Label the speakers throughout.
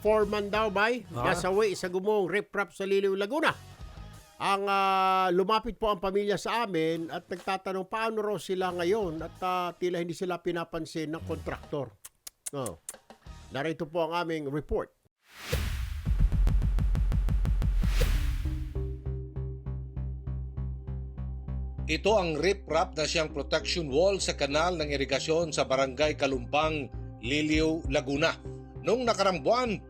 Speaker 1: foreman daw, bay.
Speaker 2: Ah.
Speaker 1: Nasawi sa gumong riprap sa Liliw, Laguna. Ang ah, lumapit po ang pamilya sa amin at nagtatanong paano raw sila ngayon at ah, tila hindi sila pinapansin ng kontraktor. Oh. Narito po ang aming report.
Speaker 3: Ito ang riprap na siyang protection wall sa kanal ng irigasyon sa barangay Kalumpang, Liliw, Laguna. Noong nakarang buwan,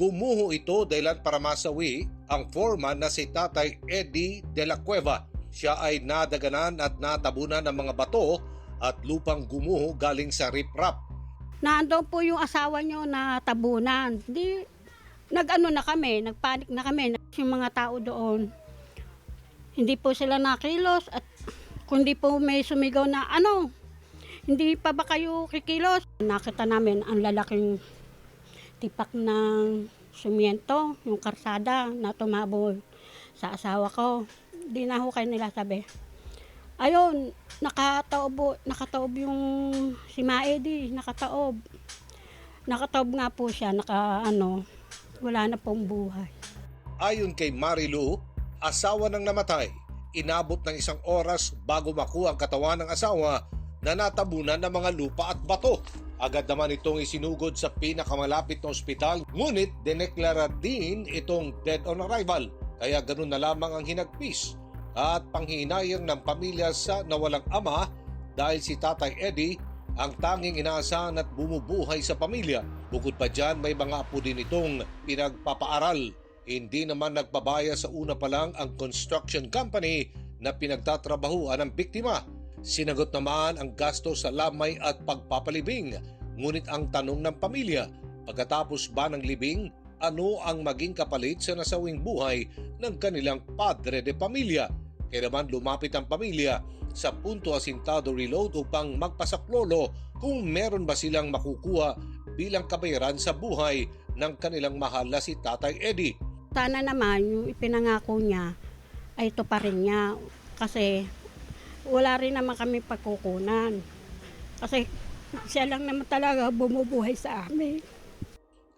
Speaker 3: gumuho ito dahilan para masawi ang foreman na si Tatay Eddie de la Cueva. Siya ay nadaganan at natabunan ng mga bato at lupang gumuho galing sa riprap.
Speaker 4: Nandoon po yung asawa nyo na tabunan. Di, nag-ano na kami, nagpanik na kami. Yung mga tao doon, hindi po sila nakilos at kundi po may sumigaw na ano, hindi pa ba kayo kikilos? Nakita namin ang lalaking tipak ng sumiento, yung karsada na tumabol sa asawa ko. Di na ho kayo nila sabi. Ayun, nakataob, nakataob yung si Maedi, nakataob. Nakataob nga po siya, naka ano, wala na pong buhay.
Speaker 3: Ayon kay Marilu, asawa ng namatay, inabot ng isang oras bago makuha ang katawan ng asawa na natabunan ng mga lupa at bato. Agad naman itong isinugod sa pinakamalapit na ospital, ngunit dineklara din itong dead on arrival. Kaya ganun na lamang ang hinagpis at panghinayang ng pamilya sa nawalang ama dahil si Tatay Eddie ang tanging inaasahan at bumubuhay sa pamilya. Bukod pa dyan, may mga apo din itong pinagpapaaral. Hindi naman nagpabaya sa una pa lang ang construction company na pinagtatrabahuan ng biktima. Sinagot naman ang gasto sa lamay at pagpapalibing. Ngunit ang tanong ng pamilya, pagkatapos ba ng libing, ano ang maging kapalit sa nasawing buhay ng kanilang padre de pamilya? Kaya naman lumapit ang pamilya sa punto asintado reload upang magpasaklolo kung meron ba silang makukuha bilang kabayaran sa buhay ng kanilang mahal na si Tatay Eddie.
Speaker 4: Sana naman yung ipinangako niya ay ito pa rin niya. Kasi wala rin naman kami pagkukunan. Kasi siya lang naman talaga bumubuhay sa amin.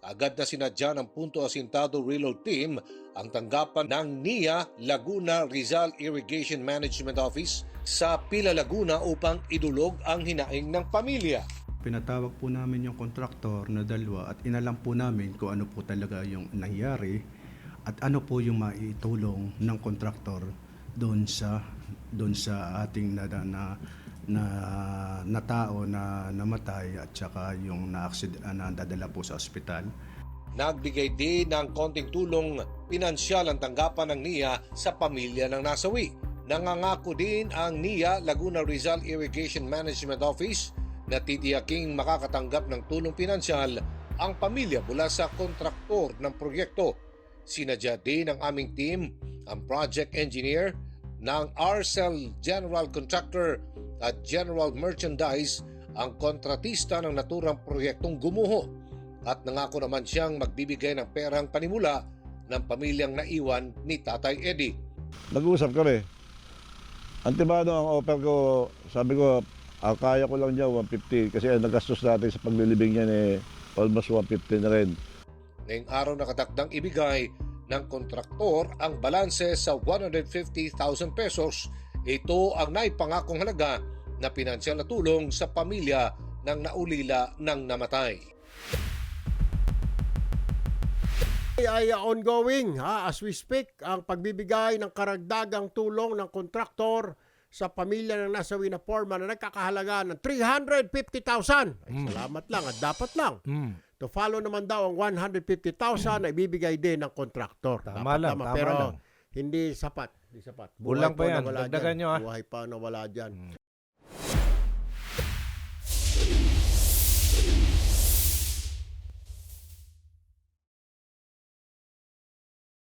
Speaker 3: Agad na sinadya ng Punto Asintado Reload Team ang tanggapan ng NIA Laguna Rizal Irrigation Management Office sa Pila Laguna upang idulog ang hinaing ng pamilya.
Speaker 5: Pinatawag po namin yung kontraktor na dalawa at inalam po namin kung ano po talaga yung nangyari at ano po yung maitulong ng kontraktor doon sa doon sa ating na na na, na tao na namatay at saka yung na, na dadala po sa ospital.
Speaker 3: Nagbigay din ng konting tulong pinansyal ang tanggapan ng NIA sa pamilya ng nasawi. Nangangako din ang NIA Laguna Rizal Irrigation Management Office na titiyaking makakatanggap ng tulong pinansyal ang pamilya mula sa kontraktor ng proyekto. Sinadya din ng aming team ang project engineer ng Arcel General Contractor at General Merchandise ang kontratista ng naturang proyektong gumuho at nangako naman siyang magbibigay ng perang panimula ng pamilyang naiwan ni Tatay Eddie.
Speaker 6: Nag-uusap kami. Antibado ang offer ko, sabi ko, ah, kaya ko lang dyan 150 kasi ang nagastos natin sa paglilibing niyan eh almost 150 na rin.
Speaker 3: Ngayong araw nakatakdang ibigay ng kontraktor ang balanse sa 150,000 pesos. Ito ang naipangakong halaga na pinansyal na tulong sa pamilya ng naulila ng namatay.
Speaker 1: ay ongoing ha, as we speak ang pagbibigay ng karagdagang tulong ng kontraktor sa pamilya ng nasawi na foreman na nagkakahalaga ng 350,000. Ay, Salamat lang at dapat lang.
Speaker 2: Mm.
Speaker 1: To follow naman daw ang 150,000 na ibibigay din ng kontraktor.
Speaker 2: Tama
Speaker 1: Dapat
Speaker 2: lang, tama
Speaker 1: Pero
Speaker 2: lang.
Speaker 1: hindi sapat. Hindi sapat.
Speaker 2: Kulang
Speaker 1: po
Speaker 2: pa yan. Dagdagan nyo, ah.
Speaker 1: Buhay pa na wala dyan.